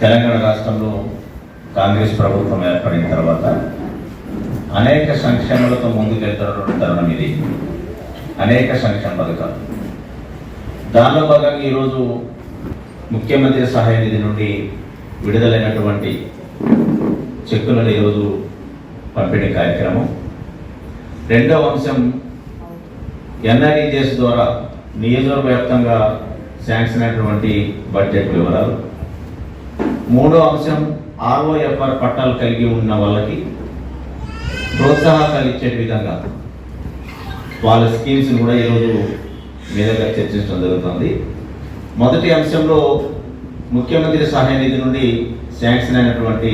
తెలంగాణ రాష్ట్రంలో కాంగ్రెస్ ప్రభుత్వం ఏర్పడిన తర్వాత అనేక సంక్షేమాలతో ముందుకెళ్తున్న తరుణం ఇది. అనేక సంక్షేమ పథకాలు. దానిలో భాగంగా ఈరోజు ముఖ్యమంత్రి సహాయ నిధి నుండి విడుదలైనటువంటి చెక్కులను ఈరోజు పంపిణీ కార్యక్రమం. రెండవ అంశం ఎన్ఆర్ఈజెస్ ద్వారా నియోజకవర్గ వ్యాప్తంగా శాంక్షన్ అయినటువంటి బడ్జెట్ వివరాలు. మూడో అంశం ఆర్ఓఎఫ్ఆర్ పట్టాలు కలిగి ఉన్న వాళ్ళకి ప్రోత్సాహకాలు ఇచ్చే విధంగా వాళ్ళ స్కీమ్స్ కూడా ఈరోజు మీదుగా చర్చించడం జరుగుతుంది. మొదటి అంశంలో ముఖ్యమంత్రి సహాయ నిధి నుండి శాంక్షన్ అయినటువంటి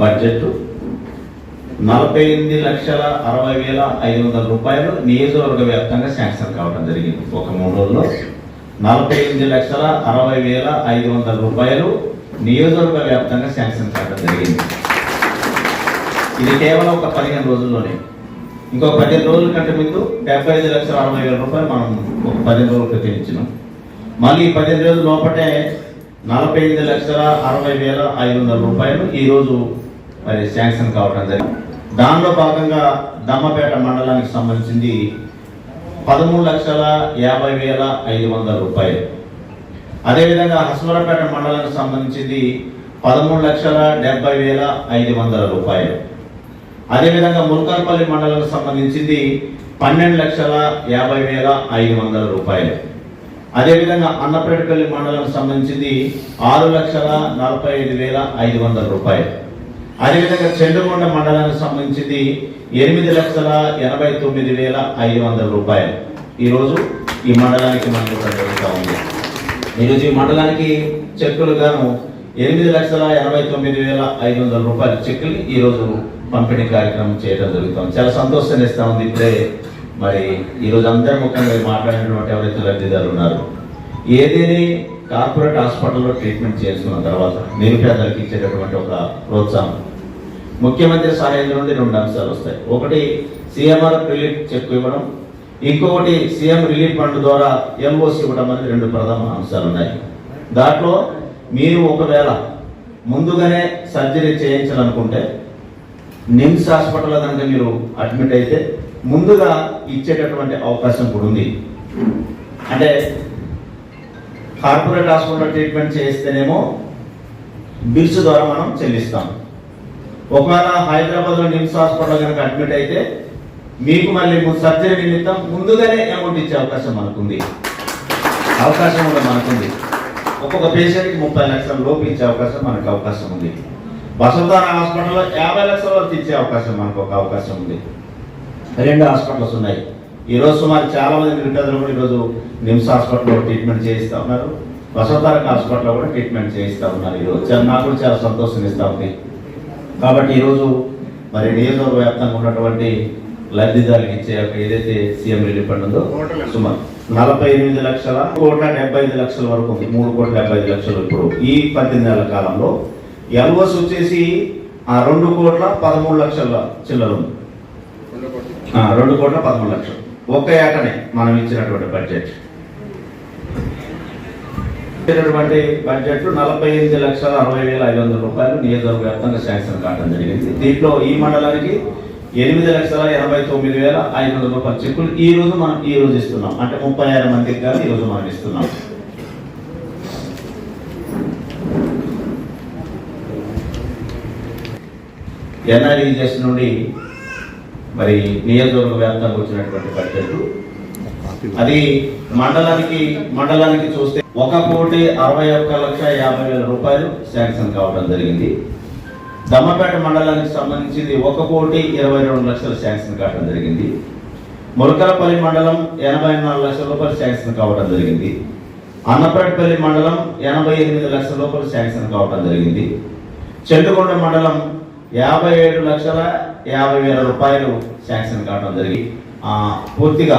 బడ్జెట్ నలభై ఎనిమిది లక్షల అరవై వేల ఐదు వందల రూపాయలు నియోజకవర్గ వ్యాప్తంగా శాంక్షన్ కావడం జరిగింది. ఒక మూడు రోజుల్లో నలభై ఎనిమిది లక్షల అరవై వేల ఐదు వందల రూపాయలు నియోజకవర్గ వ్యాప్తంగా శాంక్షన్ కావడం జరిగింది. ఇది కేవలం ఒక పదిహేను రోజుల్లోనే. ఇంకో పదిహేను రోజుల కంటే ముందు డెబ్బై ఐదు లక్షల అరవై వేల రూపాయలు మనం ఒక పదిహేను రోజులు క్రితం మళ్ళీ ఈ పదిహేను రోజుల లోపటే నలభై ఐదు లక్షల అరవై వేల ఐదు వందల రూపాయలు ఈరోజు మరి శాంక్షన్ కావడం జరిగింది. దానిలో భాగంగా దమ్మపేట మండలానికి సంబంధించింది పదమూడు లక్షల యాభై వేల ఐదు వందల రూపాయలు. అదేవిధంగా హస్వరపేట మండలానికి సంబంధించింది పదమూడు లక్షల డెబ్బై వేల ఐదు వందల రూపాయలు. అదేవిధంగా మునకల్పల్లి మండలానికి సంబంధించింది పన్నెండు లక్షల యాభై వేల ఐదు వందల రూపాయలు. అదేవిధంగా అన్నపేటపల్లి మండలానికి సంబంధించింది ఆరు లక్షల నలభై ఐదు వేల ఐదు వందల రూపాయలు. అదేవిధంగా చెండుగొండ మండలానికి సంబంధించింది ఎనిమిది లక్షల ఎనభై తొమ్మిది వేల ఐదు వందల రూపాయలు. ఈరోజు ఈ మండలానికి మనకు జరుగుతూ ఉంది. ఈరోజు ఈ మండలానికి చెక్కులు గాను ఎనిమిది లక్షల ఎనభై తొమ్మిది వేల ఐదు వందల రూపాయల చెక్కులు ఈరోజు పంపిణీ కార్యక్రమం చేయడం జరుగుతుంది. చాలా సంతోషాన్ని ఇస్తా ఉంది ఇప్పుడే. మరి ఈరోజు అందరి ముఖ్యంగా మాట్లాడినటువంటి ఎవరైతే లబ్ధిదారులు ఉన్నారు ఏదేని కార్పొరేట్ హాస్పిటల్లో ట్రీట్మెంట్ చేసుకున్న తర్వాత నిరుపేదలకు ఇచ్చేటటువంటి ఒక ప్రోత్సాహం. ముఖ్యమంత్రి సహాయం నుండి రెండు అంశాలు వస్తాయి. ఒకటి సీఎంఆర్ రిలీఫ్ చెక్ ఇవ్వడం ఇంకొకటి సీఎం రిలీఫ్ ఫండ్ ద్వారా ఎంఓసి ఇవ్వడం అనేది రెండు ప్రధాన అంశాలు ఉన్నాయి దాంట్లో మీరు ఒకవేళ ముందుగానే సర్జరీ చేయించాలనుకుంటే నిమ్స్ హాస్పిటల్లో కనుక మీరు అడ్మిట్ అయితే ముందుగా ఇచ్చేటటువంటి అవకాశం కూడా ఉంది. అంటే కార్పొరేట్ హాస్పిటల్ ట్రీట్మెంట్ చేస్తేనేమో బిల్స్ ద్వారా మనం చెల్లిస్తాం. ఒకవేళ హైదరాబాద్లో నిమ్స్ హాస్పిటల్ కనుక అడ్మిట్ అయితే మీకు మళ్ళీ సర్జరీ నిమిత్తం ముందుగానే అమౌంట్ ఇచ్చే అవకాశం మనకుంది. అవకాశం కూడా మనకుంది. ఒక్కొక్క పేషెంట్కి ముప్పై లక్షల లోపు ఇచ్చే అవకాశం మనకు అవకాశం ఉంది. వసంతాన హాస్పిటల్లో యాభై లక్షల వరకు ఇచ్చే అవకాశం మనకు ఒక అవకాశం ఉంది. రెండు హాస్పిటల్స్ ఉన్నాయి. ఈరోజు సుమారు చాలా మంది నిరుపేదలు కూడా ఈరోజు నిమ్స్ హాస్పిటల్లో ట్రీట్మెంట్ చేయిస్తా ఉన్నారు. వసంతారక హాస్పిటల్లో కూడా ట్రీట్మెంట్ చేయిస్తా ఉన్నారు ఈరోజు నాకు కూడా చాలా సంతోషం ఇస్తా ఉంది. కాబట్టి ఈరోజు మరి నియోజకవర్గ వ్యాప్తంగా ఉన్నటువంటి లబ్ధిదారులకు ఇచ్చే ఒక ఏదైతే సీఎం రిలీఫ్ ఫండ్ ఉందో సుమారు నలభై ఎనిమిది లక్షల కోట్ల డెబ్బై ఐదు లక్షల వరకు ఉంది. మూడు కోట్ల డెబ్బై ఐదు లక్షలు ఇప్పుడు ఈ పద్దెనిమిది నెలల కాలంలో. ఎల్ఓస్ వచ్చేసి ఆ రెండు కోట్ల పదమూడు లక్షల ఆ, రెండు కోట్ల పదమూడు లక్షలు. ఒక్క ఏటనే మనం ఇచ్చినటువంటి బడ్జెట్. ఇచ్చినటువంటి బడ్జెట్ నలభై ఎనిమిది లక్షల అరవై వేల ఐదు వందల రూపాయలు నియోజకవర్గ వ్యాప్తంగా శాంక్షన్ కావడం జరిగింది. దీంట్లో ఈ మండలానికి ఎనిమిది లక్షల ఎనభై తొమ్మిది వేల ఐదు వందల రూపాయల చెక్కులు ఈ రోజు మనం ఈ రోజు ఇస్తున్నాం. అంటే ముప్పై ఆరు మందికి కానీ ఈ రోజు మనం ఇస్తున్నాం. ఎన్ఆర్ఈజెస్ నుండి మరి నియోజకవర్గ వ్యాప్తంగా వచ్చినటువంటి బడ్జెట్ అది మండలానికి మండలానికి చూస్తే ఒక కోటి అరవై ఒక్క లక్ష యాభై వేల రూపాయలు శాంక్షన్ కావడం జరిగింది. దమ్మపేట మండలానికి సంబంధించింది ఒక కోటి ఇరవై రెండు లక్షల శాంక్షన్ కావడం జరిగింది. మురకలపల్లి మండలం ఎనభై నాలుగు లక్షల రూపాయలు శాంక్షన్ కావడం జరిగింది. అన్నపేటపల్లి మండలం ఎనభై ఎనిమిది లక్షల రూపాయలు శాంక్షన్ కావడం జరిగింది. చెట్టుకొండ మండలం యాభై ఏడు లక్షల యాభై వేల రూపాయలు శాంక్షన్ కావడం జరిగింది. పూర్తిగా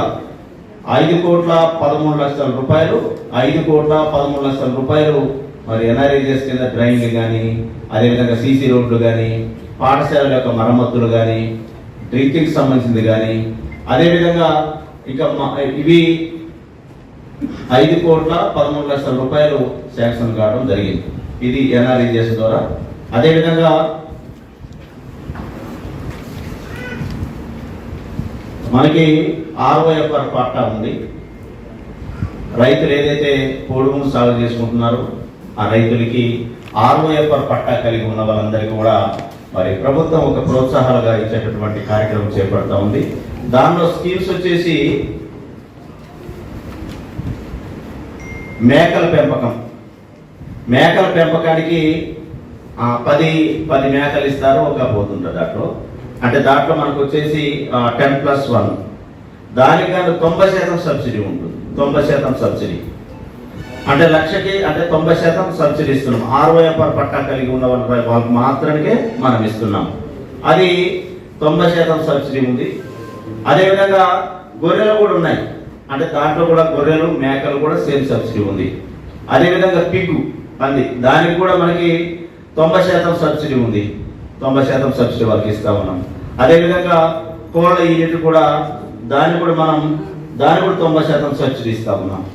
ఐదు కోట్ల పదమూడు లక్షల రూపాయలు ఐదు కోట్ల పదమూడు లక్షల రూపాయలు మరి ఎన్ఆర్ఐజెస్ కింద డ్రైన్లు కానీ అదేవిధంగా సీసీ రోడ్లు కానీ పాఠశాలల యొక్క మరమ్మతులు కానీ డ్రింకింగ్ సంబంధించింది కానీ అదేవిధంగా ఇక ఇవి ఐదు కోట్ల పదమూడు లక్షల రూపాయలు శాంక్షన్ కావడం జరిగింది. ఇది ఎన్ఆర్ఈజెస్ ద్వారా. అదేవిధంగా మనకి ఆర్ఓఎఫ్ఆర్ పట్టా ఉంది. రైతులు ఏదైతే పొడుగును సాగు చేసుకుంటున్నారో ఆ రైతులకి ఆర్ఓఎఫ్ఆర్ పట్టా కలిగి ఉన్న వాళ్ళందరికీ కూడా మరి ప్రభుత్వం ఒక ప్రోత్సాహాలుగా ఇచ్చేటటువంటి కార్యక్రమం చేపడతా ఉంది. దానిలో స్కీమ్స్ వచ్చేసి మేకల పెంపకం. మేకల పెంపకానికి పది పది మేకలు ఇస్తారు ఒక పోతుంటుంది దాంట్లో. అంటే దాంట్లో మనకు వచ్చేసి టెన్ ప్లస్ వన్ దానికి కానీ తొంభై శాతం సబ్సిడీ ఉంటుంది. తొంభై శాతం సబ్సిడీ. అంటే లక్షకి అంటే తొంభై శాతం సబ్సిడీ ఇస్తున్నాం. ఆర్ఓ పర్ పట్టా కలిగి ఉన్న వాళ్ళకి మాత్రమే మనం ఇస్తున్నాం. అది తొంభై శాతం సబ్సిడీ ఉంది. అదేవిధంగా గొర్రెలు కూడా ఉన్నాయి. అంటే దాంట్లో కూడా గొర్రెలు మేకలు కూడా సేమ్ సబ్సిడీ ఉంది. అదేవిధంగా పిగ్గు పంది దానికి కూడా మనకి తొంభై శాతం సబ్సిడీ ఉంది. తొంభై శాతం సబ్సిడీ వాళ్ళకి ఇస్తా ఉన్నాం. అదేవిధంగా కోళ్ళ యూనిట్ కూడా దాన్ని కూడా మనం దాన్ని కూడా తొంభై శాతం సబ్సిడీ ఇస్తా ఉన్నాం.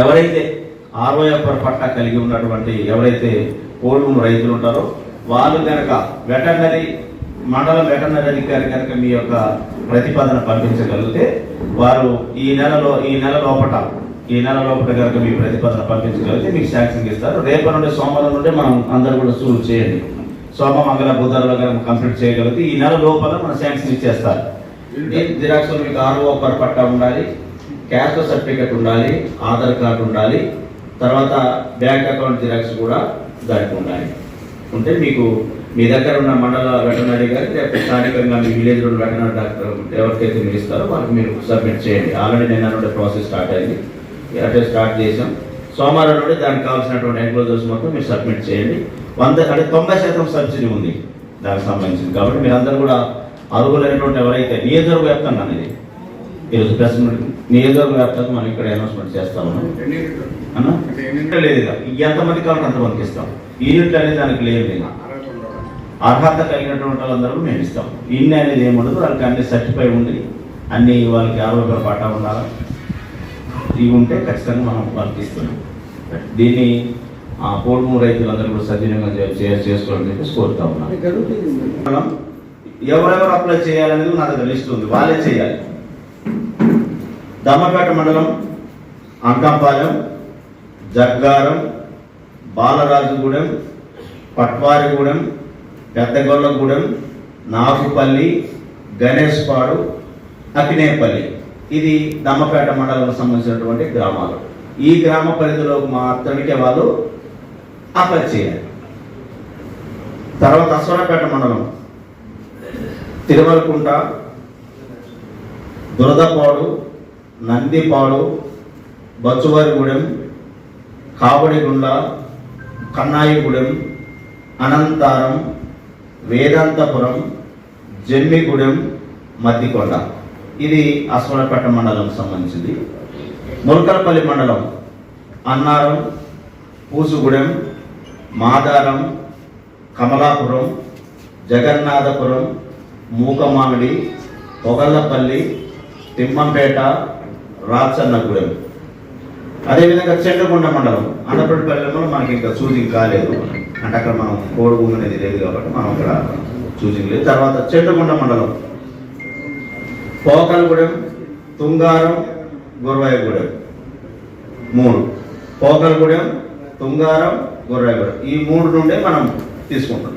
ఎవరైతే ఆర్ఓఎఫ్ఆర్ పట్టా కలిగి ఉన్నటువంటి ఎవరైతే కోళ్ళు రైతులు ఉంటారో వాళ్ళు కనుక వెటర్నరీ మండలం వెటర్నరీ అధికారి కనుక మీ యొక్క ప్రతిపాదన పంపించగలిగితే వారు ఈ నెలలో ఈ నెల లోపల ఈ నెల లోపల కనుక మీ ప్రతిపాదన పంపించగలిగితే మీకు శాంక్షన్ ఇస్తారు రేపటి నుండి సోమవారం నుండి మనం అందరూ కూడా సులువు చేయండి. సోమ మంగళ బుధవారం కనుక కంప్లీట్ చేయగలిగితే ఈ నెల లోపల మనం శాంక్షన్ ఇచ్చేస్తారు. జిరాక్స్ మీకు ఆర్ఓ పర్ పట్టా ఉండాలి. క్యాస్ట్ సర్టిఫికెట్ ఉండాలి ఆధార్ కార్డు ఉండాలి తర్వాత బ్యాంక్ అకౌంట్ జిరాక్స్ కూడా దానికి ఉండాలి. ఉంటే మీకు మీ దగ్గర ఉన్న మండల వెటనరీ గారి లేకపోతే స్థానికంగా మీ విలేజ్ ఉన్న వెటనరీ డాక్టర్ ఎవరికైతే మీరు ఇస్తారో వాళ్ళకి మీరు సబ్మిట్ చేయండి. ఆల్రెడీ నేను అనుకుంటే ప్రాసెస్ స్టార్ట్ అయింది. అంటే స్టార్ట్ చేసాం సోమవారం నుండి దానికి కావాల్సినటువంటి ఎంక్లోజర్స్ మొత్తం మీరు సబ్మిట్ చేయండి. వంద అంటే తొంభై శాతం సబ్సిడీ ఉంది దానికి సంబంధించింది. కాబట్టి మీరందరూ కూడా అర్హులైనటువంటి ఎవరైతే నియోజకవర్గ వ్యాప్తంగా ఇది ఈరోజు ప్రెస్ మీట్ నియోజకవర్గ వ్యాప్తంగా మనం ఇక్కడ అనౌన్స్మెంట్ చేస్తా ఉన్నాం అన్న యూనిట్ లేదు. ఎంతమంది కావాలంటే అంతమందికి ఇస్తాం. యూనిట్ అనేది దానికి లేదు. అర్హత కలిగినటువంటి వాళ్ళందరూ మేము ఇస్తాం. ఇన్ని అనేది ఏముండదు వాళ్ళకి అన్ని సర్టిఫై ఉండి అన్ని వాళ్ళకి ఆరోగ్య పాఠా ఉండాలి? ఇవి ఉంటే ఖచ్చితంగా మనం వాళ్ళకి ఇస్తున్నాం. దీన్ని ఆ పోడుము రైతులందరూ కూడా సద్వినియోగం చేసుకోవాలని చెప్పేసి కోరుతా మనం ఎవరెవరు అప్లై చేయాలనేది నా దగ్గర లిస్ట్ ఉంది. వాళ్ళే చేయాలి. దమ్మపేట మండలం అంకంపాలెం జగ్గారం బాలరాజుగూడెం పట్వారిగూడెం పెద్దగొల్లగూడెం నాగుపల్లి గణేష్పాడు అకినేపల్లి ఇది దమ్మపేట మండలం సంబంధించినటువంటి గ్రామాలు. ఈ గ్రామ పరిధిలోకి మాత్రమే వాళ్ళు అప్లై చేయాలి. తర్వాత అశ్వరపేట మండలం. తిరుమలకుంట దురదపాడు నందిపాడు బచ్చువారిగూడెం కాబడిగుండ కన్నాయిగూడెం అనంతారం వేదాంతపురం జమ్మిగూడెం మద్దికొండ. ఇది అశ్వరపేట మండలం సంబంధించింది. ములకలపల్లి మండలం అన్నారం పూసుగూడెం మాదారం కమలాపురం జగన్నాథపురం మూకమామిడి పొగల్లపల్లి తిమ్మంపేట రాచన్నగూడెం. అదేవిధంగా చెండకొండ మండలం అన్నపల్లిపల్లెలో మనకి ఇంకా చూసింగ్ కాలేదు. అంటే అక్కడ మనం కోడి భూమి అనేది లేదు కాబట్టి మనం అక్కడ చూసింగ్ లేదు. తర్వాత చెండకొండ మండలం పోకలగూడెం తుంగారం గురవాయగూడెం మూడు. పోకలగూడెం తుంగారం గుర్రాగూడెం. ఈ మూడు నుండే మనం తీసుకుంటాం.